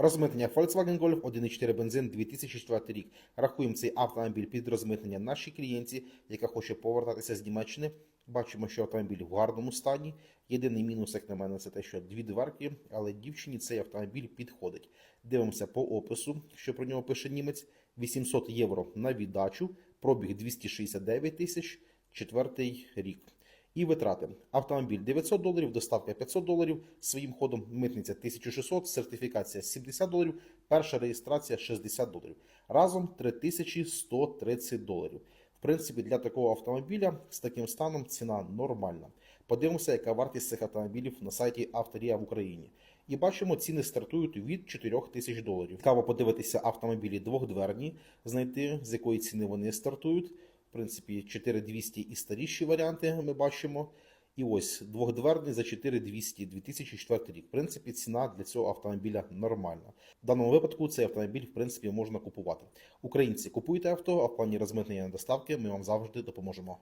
Розмитнення Volkswagen Golf 1.4 бензин 2004 рік. Рахуємо цей автомобіль під розмитнення нашій клієнті, яка хоче повертатися з Німеччини. Бачимо, що автомобіль в гарному стані. Єдиний мінус, як на мене, це те, що дві дверки, але дівчині цей автомобіль підходить. Дивимося по опису, що про нього пише німець. 800 євро на віддачу, пробіг 269 тисяч, четвертий рік. І витрати. Автомобіль 900 доларів, доставка 500 доларів, своїм ходом митниця 1600, сертифікація 70 доларів, перша реєстрація 60 доларів. Разом 3130 доларів. В принципі, для такого автомобіля з таким станом ціна нормальна. Подивимося, яка вартість цих автомобілів на сайті Авторія в Україні. І бачимо, ціни стартують від 4 тисяч доларів. Цікаво подивитися автомобілі двохдверні, знайти з якої ціни вони стартують. В принципі, 4200 і старіші варіанти ми бачимо. І ось двохдверний за 4200 2004 рік. В принципі, ціна для цього автомобіля нормальна. В даному випадку цей автомобіль, в принципі, можна купувати. Українці купуйте авто, а в плані розмитнення доставки ми вам завжди допоможемо.